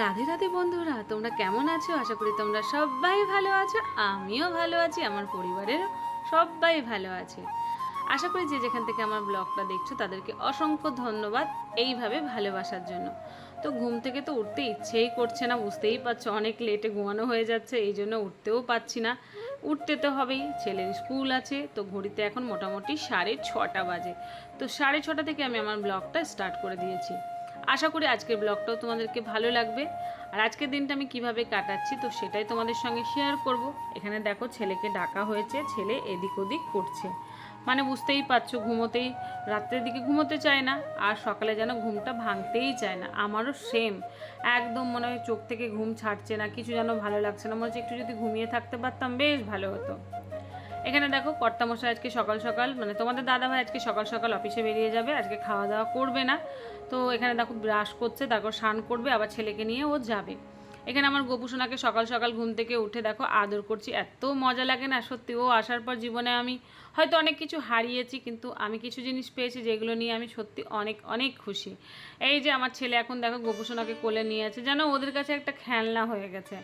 রাধে রাধে বন্ধুরা, তোমরা কেমন আছো? আশা করি তোমরা সবাই ভালো আছো। আমিও ভালো আছি, আমার পরিবারের সবাই ভালো আছে। আশা করি যে যেখান থেকে আমার ব্লগটা দেখছ, তাদেরকে অসংখ্য ধন্যবাদ এইভাবে ভালোবাসার জন্য। তো ঘুম থেকে তো উঠতে ইচ্ছেই করছে না, বুঝতেই পারছ, অনেক লেটে ঘুমানো হয়ে যাচ্ছে, এই জন্য উঠতেও পাচ্ছি না। উঠতে তো হবেই, ছেলের স্কুল আছে, তো ঘড়িতে এখন মোটামুটি সাড়ে ছটা বাজে। তো সাড়ে ছটা থেকে আমি আমার ব্লগটা স্টার্ট করে দিয়েছি। আশা করি আজকের ব্লগটাও তোমাদেরকে ভালো লাগবে। আর আজকের দিনটা আমি কীভাবে কাটাচ্ছি, তো সেটাই তোমাদের সঙ্গে শেয়ার করব। এখানে দেখো ছেলেকে ডাকা হয়েছে, ছেলে এদিক ওদিক করছে। মানে বুঝতেই পারছ, ঘুমোতেই, রাত্রের দিকে ঘুমোতে চায় না, আর সকালে যেন ঘুমটা ভাঙতেই চায় না। আমারও সেম একদম মনে হয় চোখ থেকে ঘুম ছাড়ছে না, কিছু যেন ভালো লাগছে না। মনে হচ্ছে একটু যদি ঘুমিয়ে থাকতে পারতাম, বেশ ভালো হতো। এখানে দেখো কর্তামশাই আজকে সকাল সকাল মানে তোমাদের দাদাভাই আজকে সকাল সকাল অফিসে বেরিয়ে যাবে, আজকে খাওয়া দাওয়া করবে না। তো এখানে দেখো ব্রাশ করছে, তারপর স্নান করবে, আবার ছেলেকে নিয়ে ও যাবে। এখানে আমার গোপুসোনাকে সকাল সকাল ঘুম থেকে উঠে দেখো, আদর করছি। এত মজা লাগে না, সত্যি, ও আসার পর জীবনে আমি হয়তো অনেক কিছু হারিয়েছি, কিন্তু আমি কিছু জিনিস পেয়েছি যেগুলো নিয়ে আমি সত্যি অনেক অনেক খুশি। এই যে আমার ছেলে এখন দেখো গোপুসোনাকে কোলে নিয়ে আছে, যেন ওদের কাছে একটা খেলনা হয়ে গেছে।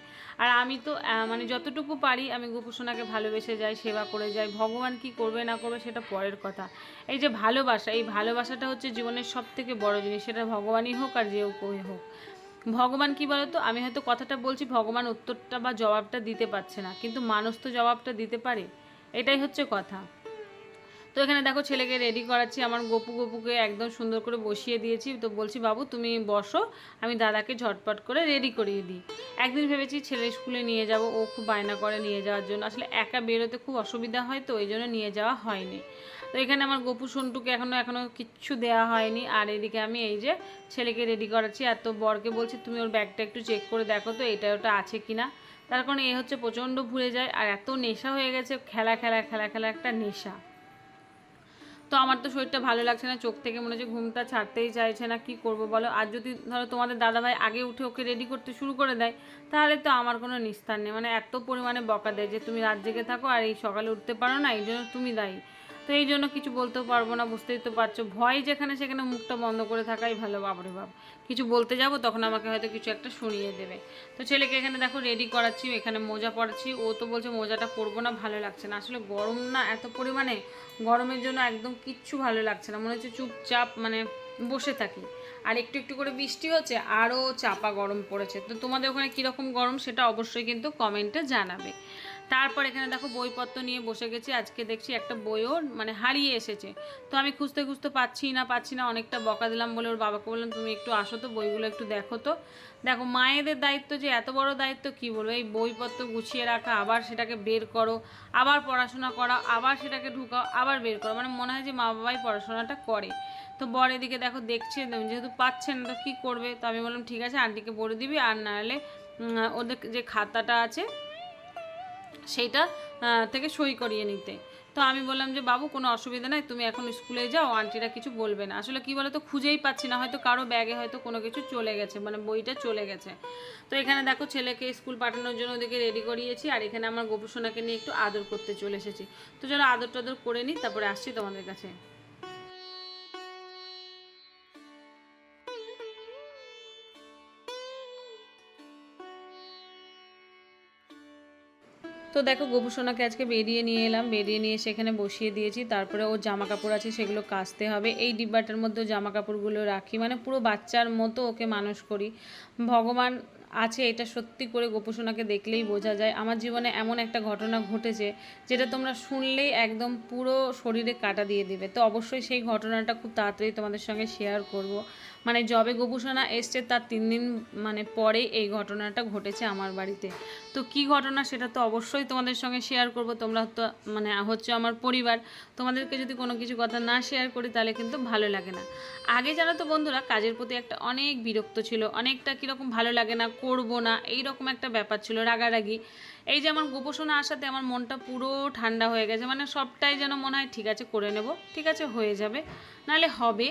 আর আমি তো মানে যতটুকু পারি আমি গোপুসোনাকে ভালোবেসে যাই, সেবা করে যাই, ভগবান কি করবে না করবে সেটা পরের কথা। এই যে ভালোবাসা, এই ভালোবাসাটা হচ্ছে জীবনের সব থেকে বড় জিনিস, সেটা ভগবানই হোক আর যেও কেউ হোক। ভগবান কি বলতো? আমি হয়তো কথাটা বলছি, ভগবান উত্তরটা বা জবাবটা দিতে পারছে না। কিন্তু মানুষ তো জবাবটা দিতে পারে। এটাই হচ্ছে কথা। তো এখানে দেখো ছেলেকে রেডি করাচ্ছি। আমার গপু গপুকে একদম সুন্দর করে বসিয়ে দিয়েছি। তো বলছি, বাবু, তুমি বসো, আমি দাদাকে ঝটপট করে রেডি করিয়ে দিই। একদিন ভেবেছি ছেলে স্কুলে নিয়ে যাব, ও খুব বায়না করে নিয়ে যাওয়ার জন্য। আসলে একা বেরোতে খুব অসুবিধা হয় তো, ওই জন্য নিয়ে যাওয়া হয়নি। তো এখানে আমার গপু সন্টুকে এখনও এখনও কিচ্ছু দেওয়া হয়নি। আর এদিকে আমি এই যে ছেলেকে রেডি করাচ্ছি। আর তো বরকে বলছি, তুমি ওর ব্যাগটা একটু চেক করে দেখো তো, এটা ওটা আছে কি না তার কারণে এ হচ্ছে প্রচণ্ড ভুলে যায়। আর এত নেশা হয়ে গেছে, খেলা খেলা খেলা খেলা একটা নেশা। তো আমার তো শরীরটা ভালো লাগছে না, চোখ থেকে মনে হচ্ছে ঘুমটা ছাড়তেই চাইছে না, কি করব বলো? আর যদি ধরো তোমাদের দাদাভাই আগে উঠে ওকে রেডি করতে শুরু করে দেয়, তাহলে তো আমার কোনো নিস্তার নেই। মানে এত পরিমাণে বকা দেয় যে তুমি রাত জেগে থাকো আর এই সকালে উঠতে পারো না, এই জন্য তুমি দায়ী। তো এই জন্য কিছু বলতেও পারব না, বুঝতেই তো পারছ। ভয় যেখানে সেখানে মুখটা বন্ধ করে থাকাই ভালো বাবরে বাপ। কিছু বলতে যাব, তখন আমাকে হয়তো কিছু একটা শুনিয়ে দেবে। তো ছেলেকে এখানে দেখো রেডি করাচ্ছি, এখানে মোজা পরাচ্ছি। ও তো বলছে মোজাটা পরবো না, ভালো লাগছে না। আসলে গরম না এত পরিমাণে, গরমের জন্য একদম কিচ্ছু ভালো লাগছে না। মনে হচ্ছে চুপচাপ মানে বসে থাকি। আর একটু একটু করে বৃষ্টি হচ্ছে আরও চাপা গরম পড়েছে। তো তোমাদের ওখানে কীরকম গরম সেটা অবশ্যই কিন্তু কমেন্টে জানাবে। তারপর এখানে দেখো বইপত্র নিয়ে বসে গেছি। আজকে দেখছি একটা বইও মানে হারিয়ে এসেছে। তো আমি খুঁজতে খুঁজতে পাচ্ছি না পাচ্ছি না, অনেকটা বকা দিলাম বলে ওর বাবাকে বললাম, তুমি একটু আসো তো, বইগুলো একটু দেখো তো। দেখো, মায়েদের দায়িত্ব যে এত বড় দায়িত্ব কি বলব? এই বইপত্র গুছিয়ে রাখা, আবার সেটাকে বের করো, আবার পড়াশোনা করা, আবার সেটাকে ঢুকাও, আবার বের করো। মানে মনে হয় যে মা বাবাই পড়াশোনাটা করে। তো বর এদিকে দেখো দেখছে যেহেতু পাচ্ছে না, তো কী করবে? তো আমি বললাম, ঠিক আছে, আন্টিকে বলে দিবি, আর নাহলে ওদের যে খাতাটা আছে সেইটা থেকে সই করিয়ে নিতে। তো আমি বললাম যে, বাবু, কোনো অসুবিধা নাই, তুমি এখন স্কুলে যাও আন্টিরা কিছু বলবে না। আসলে কি বলো তো খুঁজেই পাচ্ছি না, হয়তো কারও ব্যাগে হয়তো কোনো কিছু চলে গেছে মানে বইটা চলে গেছে। তো এখানে দেখো, ছেলেকে স্কুল পাঠানোর জন্য ওদেরকে রেডি করিয়েছি, আর এখানে আমার গোপুসোনাকে নিয়ে একটু আদর করতে চলে এসেছি। তো যারা আদর টাদর করে নিই, তারপরে আসছি তোমাদের কাছে। তো দেখো গোপুসোনাকে আজকে বেরিয়ে নিয়ে এলাম। বেরিয়ে নিয়ে সেখানে বসিয়ে দিয়েছি। তারপরে ওর জামা কাপড় আছে, সেগুলো কাচতে হবে। এই ডিব্বাটার মধ্যে জামা কাপড়গুলো রাখি। মানে পুরো বাচ্চার মতো ওকে মানুষ করি। ভগবান আছে, এটা সত্যি করে গোপুসোনাকে দেখলেই বোঝা যায়। আমার জীবনে এমন একটা ঘটনা ঘটেছে, যেটা তোমরা শুনলেই একদম পুরো শরীরে কাটা দিয়ে দিবে। তো অবশ্যই সেই ঘটনাটা খুব তাড়াতাড়ি তোমাদের সঙ্গে শেয়ার করব। মানে জবে গোপুসোনা এসছে তার তিন দিন মানে পরে এই ঘটনাটা ঘটেছে আমার বাড়িতে। তো কি ঘটনা সেটা তো অবশ্যই তোমাদের সঙ্গে শেয়ার করব। তোমরা তো মানে হচ্ছে আমার পরিবার। তোমাদেরকে যদি কোনো কিছু কথা না শেয়ার করি তাহলে কিন্তু ভালো লাগে না। আগে জানো তো বন্ধুরা, কাজের প্রতি একটা অনেক বিরক্ত ছিল। অনেকটা কীরকম ভালো লাগে না, করব না এই রকম একটা ব্যাপার ছিল রাগারাগি। এই যে আমার গোপোষণা আসাতে আমার মনটা পুরো ঠান্ডা হয়ে গেছে। মানে সবটাই যেন মনে হয়, ঠিক আছে, করে নেব, ঠিক আছে, হয়ে যাবে। নাহলে হবে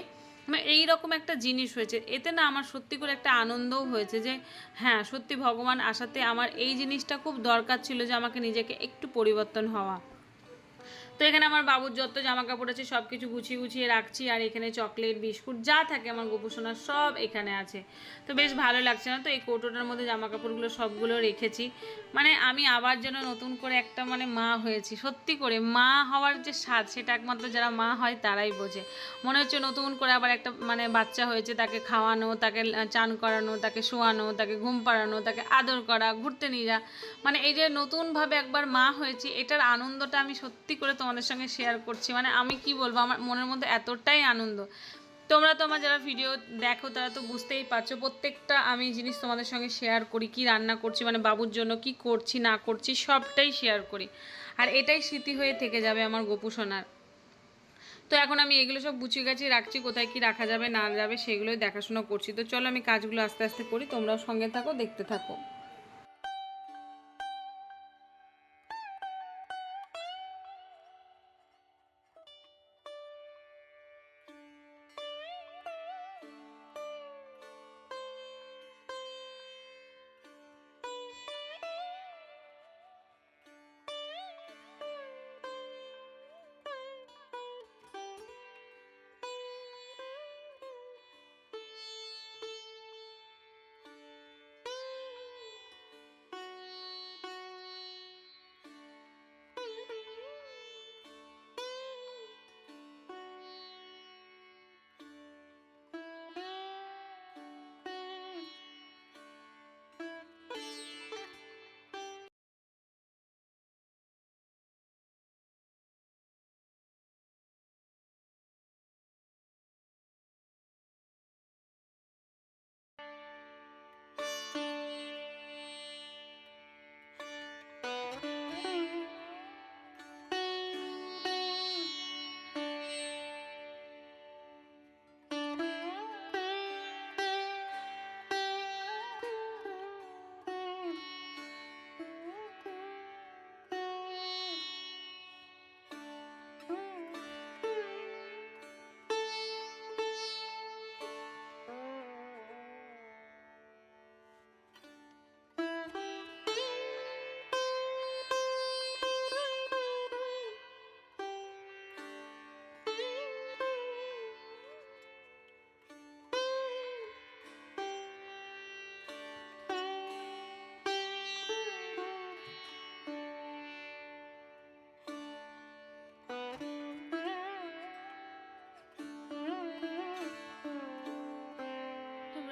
মানে এই রকম একটা জিনিস হয়েছে। এতে না আমার সত্যি করে একটা আনন্দও হয়েছে যে হ্যাঁ সত্যি ভগবান আসাতে আমার এই জিনিসটা খুব দরকার ছিল যে আমাকে নিজেকে একটু পরিবর্তন হওয়া। তো এখানে আমার বাবুর যত জামা কাপড় আছে সব কিছু গুছিয়ে গুছিয়ে রাখছি, আর এখানে চকলেট, বিস্কুট যা থাকে আমার গোপুসোনার সব এখানে আছে। তো বেশ ভালো লাগছে না তো, এই কৌটোটার মধ্যে জামা কাপড়গুলো সবগুলো রেখেছি। মানে আমি আবার যেন নতুন করে একটা মানে মা হয়েছি, সত্যি করে মা হওয়ার যে স্বাদ সেটা একমাত্র যারা মা হয় তারাই বোঝে। মনে হচ্ছে নতুন করে আবার একটা মানে বাচ্চা হয়েছে, তাকে খাওয়ানো, তাকে চান করানো, তাকে শোয়ানো, তাকে ঘুম পাড়ানো, তাকে আদর করা, ঘুরতে নিয়ে যা মানে এই যে নতুনভাবে একবার মা হয়েছি, এটার আনন্দটা আমি সত্যি করে তোমাদের সঙ্গে শেয়ার করছি। মানে আমি কি বলব, আমার মনের মধ্যে এতটাই আনন্দ। তোমরা তো আমার যারা ভিডিও দেখো, তারা তো বুঝতেই পারছ, প্রত্যেকটা আমি জিনিস তোমাদের সঙ্গে শেয়ার করি, কি রান্না করছি মানে বাবুর জন্য কি করছি, না করছি, সবটাই শেয়ার করি। আর এটাই স্মৃতি হয়ে থেকে যাবে আমার গোপু সোনার। তো এখন আমি এগুলো সব গুছিয়ে গাছি রাখছি, কোথায় কি রাখা যাবে, না যাবে, সেগুলোই দেখাশোনা করছি। তো চলো আমি কাজগুলো আস্তে আস্তে করি, তোমরাও সঙ্গে থাকো, দেখতে থাকো।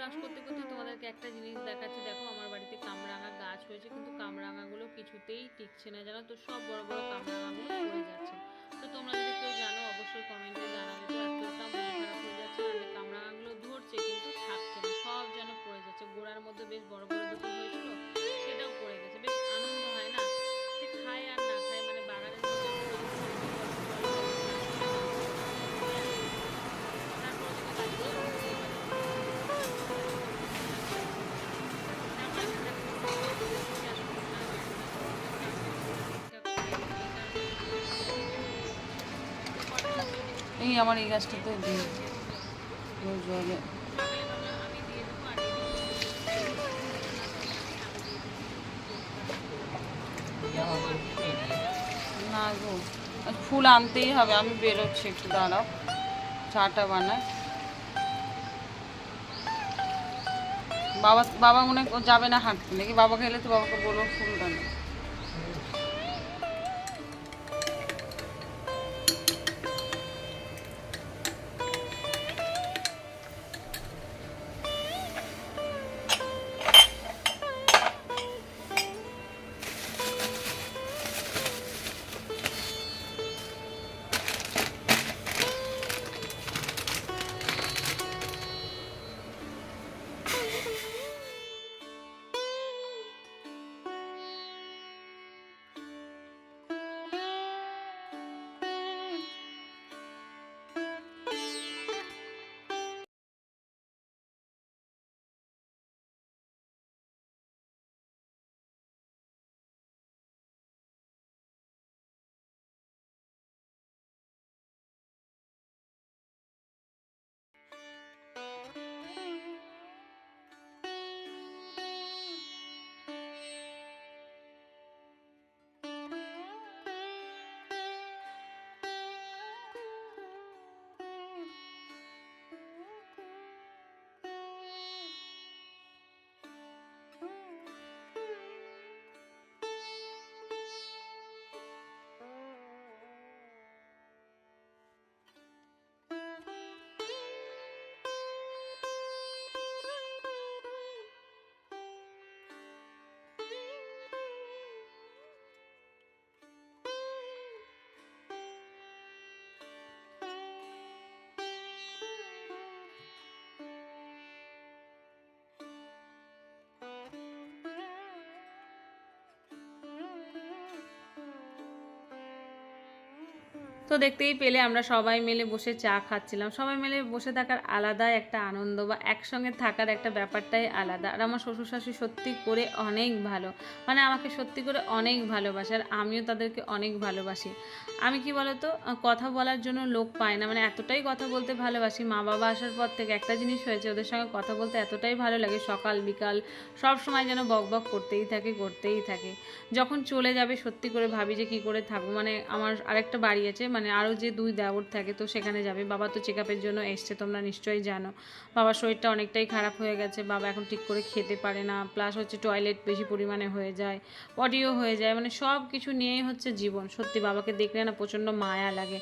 ব্রাশ করতে করতে তোমাদেরকে একটা জিনিস দেখাচ্ছি। দেখো, আমার বাড়িতে কামরাঙা গাছ হয়েছে, কিন্তু কামরাঙাগুলো কিছুতেই টিকছে না, জানো তো? সব বড় বড় কামরাঙাগুলো পড়ে যাচ্ছে। তো তোমরা যদি কেউ জানো, অবশ্যই কমেন্টে জানাবে তো এতটা মন খারাপ হয়ে যাচ্ছে কামরাঙাগুলো ধরছে, কিন্তু থাকছে না, সব যেন পড়ে যাচ্ছে। গোড়ার মধ্যে বেশ বড় বড় দুটো হয়েছিল এই আমার এই গাছটাতে দিই। জলে না গো ফুল আনতেই হবে, আমি বেরোচ্ছি একটু, দাঁড়াও। চাটা বানাই। বাবা বাবা মনে যাবে না হাঁটতে, নাকি বাবা খেলে তো বাবাকে বলব ফুলটা না তো দেখতেই পেলে আমরা সবাই মিলে বসে চা খাচ্ছিলাম। সবাই মিলে বসে থাকার আলাদা একটা আনন্দ বা একসঙ্গে থাকার একটা ব্যাপারটাই আলাদা। আর আমার শ্বশুর শাশুড়ি সত্যি করে অনেক ভালো। মানে আমাকে সত্যি করে অনেক ভালোবাসে আর আমিও তাদেরকে অনেক ভালোবাসি। আমি কি বলতো কথা বলার জন্য লোক পাই না। মানে এতটাই কথা বলতে ভালোবাসি মা বাবা আসার পর থেকে একটা জিনিস হয়েছে, ওদের সঙ্গে কথা বলতে এতটাই ভালো লাগে, সকাল, বিকাল, সব সময় যেন বক বক করতেই থাকে করতেই থাকে। যখন চলে যাবে, সত্যি করে ভাবি যে কি করে থাকব। মানে আমার আরেকটা বাড়ি আছে মানে আরও যে দুই দেওর থাকে, তো সেখানে যাবে। বাবা তো চেক আপের জন্য এসছে, তোমরা নিশ্চয়ই জানো। বাবার শরীরটা অনেকটাই খারাপ হয়ে গেছে, বাবা এখন ঠিক করে খেতে পারে না প্লাস হচ্ছে টয়লেট বেশি পরিমাণে হয়ে যায় পটিও হয়ে যায় মানে সব কিছু নিয়েই হচ্ছে জীবন। সত্যি, বাবাকে দেখলে না প্রচণ্ড মায়া লাগে।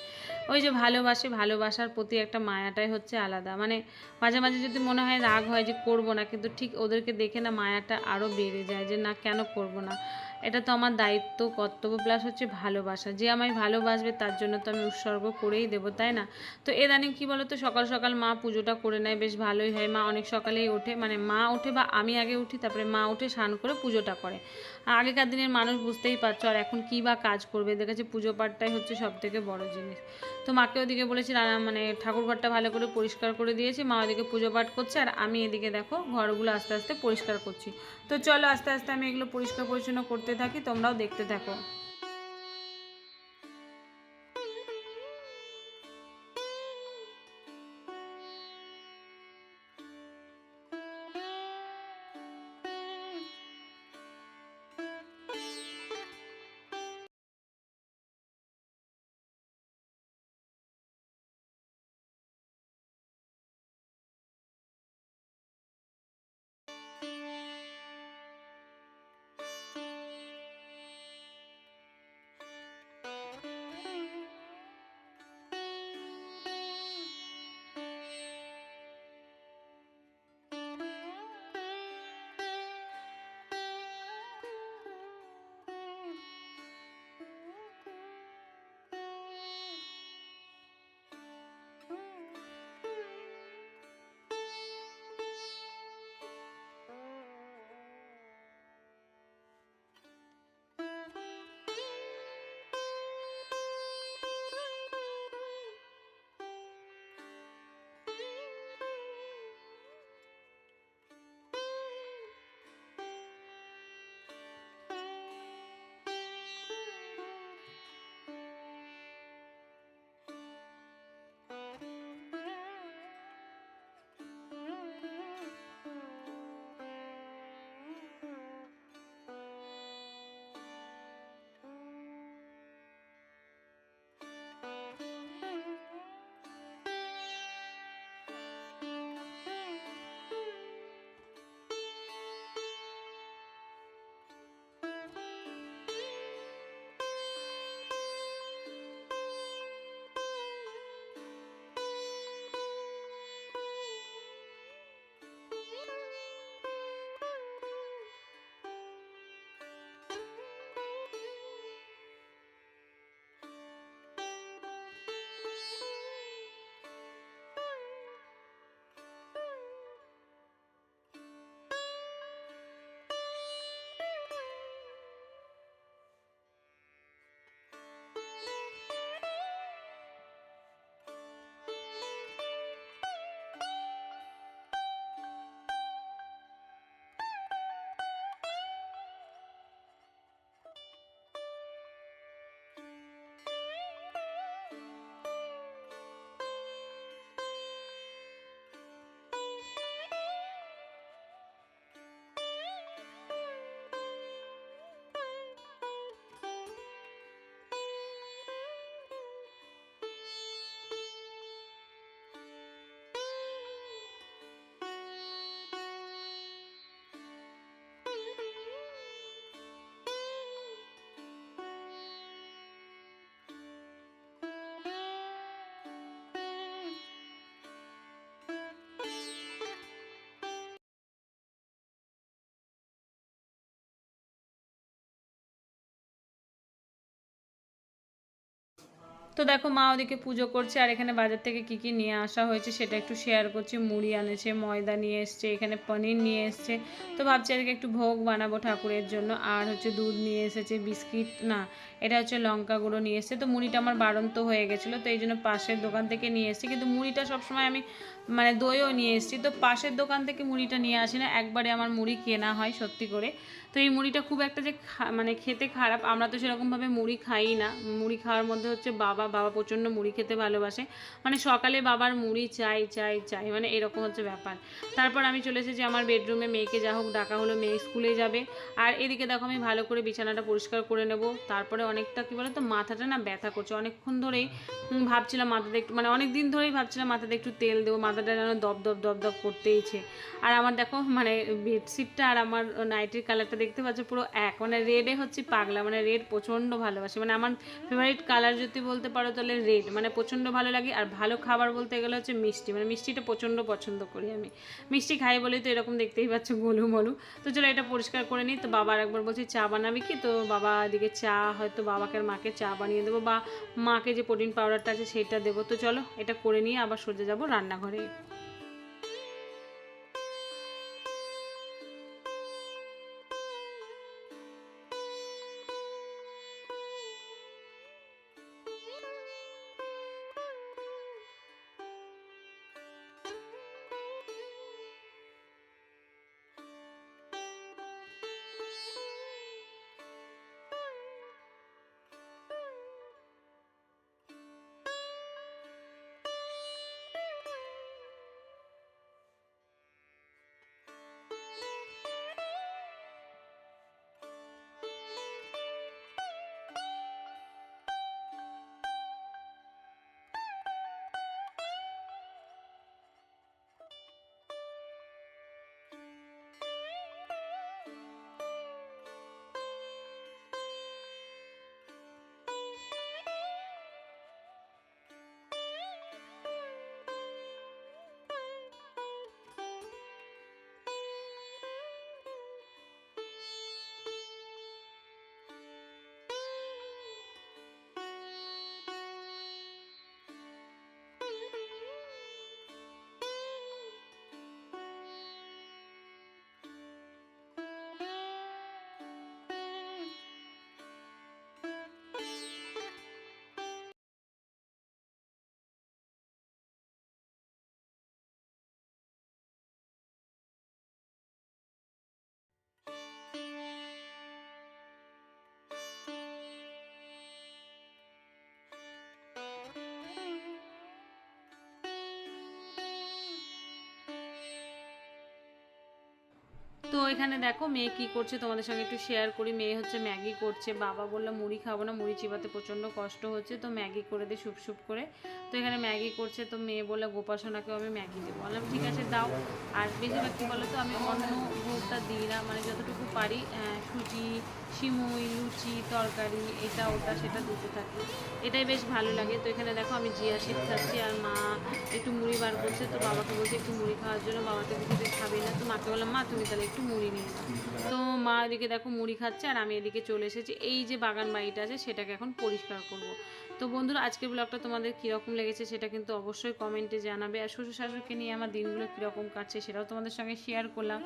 ওই যে ভালোবাসে, ভালোবাসার প্রতি একটা মায়াটাই হচ্ছে আলাদা। মানে মাঝে মাঝে যদি মনে হয় রাগ হয় যে করব না, কিন্তু ঠিক ওদেরকে দেখে না মায়াটা আরও বেড়ে যায় যে না, কেন করব না? এটা তো আমার দায়িত্ব, কর্তব্য প্লাস হচ্ছে ভালোবাসা। যে আমায় ভালোবাসবে, তার জন্য তো আমি উৎসর্গ করেই দেবো, তাই না? তো এদানিং কী বলো তো সকাল সকাল মা পুজোটা করে নেয়, বেশ ভালোই হয়। মা অনেক সকালেই ওঠে মানে মা ওঠে বা আমি আগে উঠি, তারপরে মা উঠে স্নান করে পুজোটা করে। আগেকার দিনের মানুষ বুঝতেই পারছ, আর এখন কী বা কাজ করবে? এদের কাছে পুজো পাঠটাই হচ্ছে সব থেকে বড় জিনিস। তো মাকে ওদিকে বলেছি মানে ঠাকুরঘরটা ভালো করে পরিষ্কার করে দিয়েছি, মা ওদিকে পুজো পাঠ করছে, আর আমি এদিকে দেখো ঘরগুলো আস্তে আস্তে পরিষ্কার করছি। তো চলো আস্তে আস্তে আমি এগুলো পরিষ্কার পরিচ্ছন্ন করতে থাকি, তোমরাও দেখতে থাকো। তো দেখো মা ওদিকে পুজো করছে, আর এখানে বাজার থেকে কি কি নিয়ে আসা হয়েছে সেটা একটু শেয়ার করছি। মুড়ি আনেছে, ময়দা নিয়ে এসছে, এখানে পনির নিয়ে এসছে। তো ভাবছি আজকে একটু ভোগ বানাবো ঠাকুরের জন্য। আর হচ্ছে দুধ নিয়ে এসেছে, বিস্কিট, না, এটা হচ্ছে লঙ্কা গুঁড়ো নিয়ে এসছে। তো মুড়িটা আমার বাড়ন্ত হয়ে গেছিল, তো এই জন্য পাশের দোকান থেকে নিয়ে এসেছি। কিন্তু মুড়িটা সবসময় আমি মানে দইও নিয়ে এসেছি। তো পাশের দোকান থেকে মুড়িটা নিয়ে আসি না, একবারে আমার মুড়ি কেনা হয় সত্যি করে। তো এই মুড়িটা খুব একটা যে মানে খেতে খারাপ, আমরা তো সেরকমভাবে মুড়ি খাই না। মুড়ি খাওয়ার মধ্যে হচ্ছে বাবা বাবা প্রচণ্ড মুড়ি খেতে ভালোবাসে। মানে সকালে বাবার মুড়ি চাই চাই চাই মানে এরকম হচ্ছে ব্যাপার। তারপর আমি চলে এসেছি আমার বেডরুমে, মেয়েকে যা হোক ডাকা হলো, মেয়ে স্কুলে যাবে। আর এদিকে দেখো আমি ভালো করে বিছানাটা পরিষ্কার করে নেব। তারপরে অনেকটা কী বলো তো মাথাটা না ব্যথা করছে। অনেকক্ষণ ধরেই ভাবছিলাম মাথাতে একটু মানে অনেক দিন ধরেই ভাবছিলাম মাথাতে একটু তেল দেবো, মাথাটা যেন দপ দপ দপ দপ করতেইছে আর আমার দেখো মানে বেডশিটটা আর আমার নাইটের কালারটা দেখতে পাচ্ছ পুরো এক। মানে রেডে হচ্ছে পাগলা মানে রেড প্রচণ্ড ভালোবাসি। মানে আমার ফেভারিট কালার যদি বলতে পারো তাহলে রেড মানে প্রচণ্ড ভালো লাগে আর ভালো খাবার বলতে গেলে হচ্ছে মিষ্টি। মানে মিষ্টিটা প্রচণ্ড পছন্দ করি আমি। মিষ্টি খাই বলেই তো এরকম দেখতেই পাচ্ছ গোলু মলু। তো চলো এটা পরিষ্কার করে নিই। তো বাবা একবার বলছি, চা বানাবি কি? তো বাবা এদিকে চা, হয়তো বাবাকে আর মাকে চা বানিয়ে দেবো বা মাকে যে প্রোটিন পাউডারটা আছে সেটা দেবো। তো চলো এটা করে নিয়ে আবার সোজা যাব রান্নাঘরে। এখানে দেখো মেয়ে কি করছে, তোমাদের সঙ্গে একটু শেয়ার করি। মেয়ে হচ্ছে ম্যাগি করছে। বাবা বলল, মুড়ি খাব না, মুড়ি চিবাতে প্রচণ্ড কষ্ট হচ্ছে, তো ম্যাগি করে দিই সুপ সুপ করে। তো এখানে ম্যাগি করছে, তো মেয়ে বলে গোপাসনাকেও আমি ম্যাগি দেবো। বললাম, ঠিক আছে, দাও। আর বেশিরভাগ কী বলো তো আমি অন্য ভোগটা দিই না মানে যতটুকু পারি সুজি, সিমুই, লুচি, তরকারি, এটা, ওটা, সেটা দিতে থাকি। এটাই বেশ ভালো লাগে। তো এখানে দেখো আমি জিয়া শীত খাচ্ছি, আর মা বার করছে তো বাবাকে বলছে একটু মুড়ি খাওয়ার জন্য, বাবাকে তুই খাবে না। তো মাকে বললাম, মা, তুমি তাহলে একটু মুড়ি নিয়ে তো মা এদিকে দেখো মুড়ি খাচ্ছে, আর আমি এদিকে চলে এসেছি। এই যে বাগান বাড়িটা আছে, সেটাকে এখন পরিষ্কার করব। তো বন্ধুরা, আজকের ব্লগটা তোমাদের কীরকম লেগেছে সেটা কিন্তু অবশ্যই কমেন্টে জানাবে। আর শ্বশুর শাশুড়িকে নিয়ে আমার দিনগুলো কীরকম কাটছে সেটাও তোমাদের সঙ্গে শেয়ার করলাম।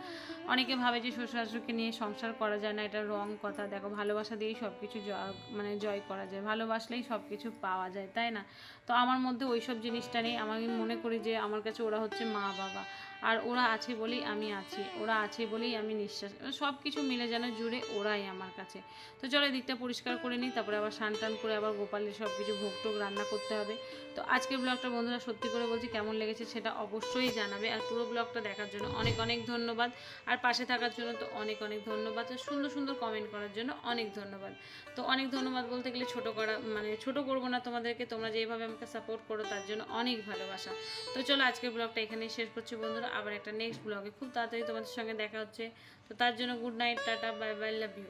অনেকে ভাবে যে শ্বশুর শাশুড়িকে নিয়ে সংসার করা যায় না, এটা রং কথা। দেখো, ভালোবাসা দিয়েই সব কিছু মানে জয় করা যায়। ভালোবাসলেই সব কিছু পাওয়া যায়, তাই না? তো আমার মধ্যে ওই সব জিনিসটা নেই। আমি মনে করি যে আমার কাছে ওরা হচ্ছে মা বাবা আর ওরা আছে বলেই আমি আছি, ওরা আছে বলেই আমি নিঃশ্বাস সব কিছু মিলে যেন জুড়ে ওরাই আমার কাছে। তো চলো এই দিকটা পরিষ্কার করে নিই, তারপরে আবার স্নান টান করে আবার গোপালের সব কিছু ভোগ টোগ রান্না করতে হবে। তো আজকের ব্লগটা বন্ধুরা সত্যি করে বলছি কেমন লেগেছে সেটা অবশ্যই জানাবে, আর পুরো ব্লগটা দেখার জন্য অনেক অনেক ধন্যবাদ। আর পাশে থাকার জন্য তো অনেক অনেক ধন্যবাদ, আর সুন্দর সুন্দর কমেন্ট করার জন্য অনেক ধন্যবাদ। তো অনেক ধন্যবাদ বলতে গেলে ছোট করা মানে ছোট করব না তোমাদেরকে, তোমরা যেভাবে আমাকে সাপোর্ট করো তার জন্য অনেক ভালোবাসা। তো চলো আজকের ব্লগটা এখানেই শেষ করছি বন্ধুরা আবার একটা নেক্সট ব্লগে খুব তাড়াতাড়ি তোমাদের সঙ্গে দেখা হচ্ছে। তো তার জন্য good night tata bye bye love you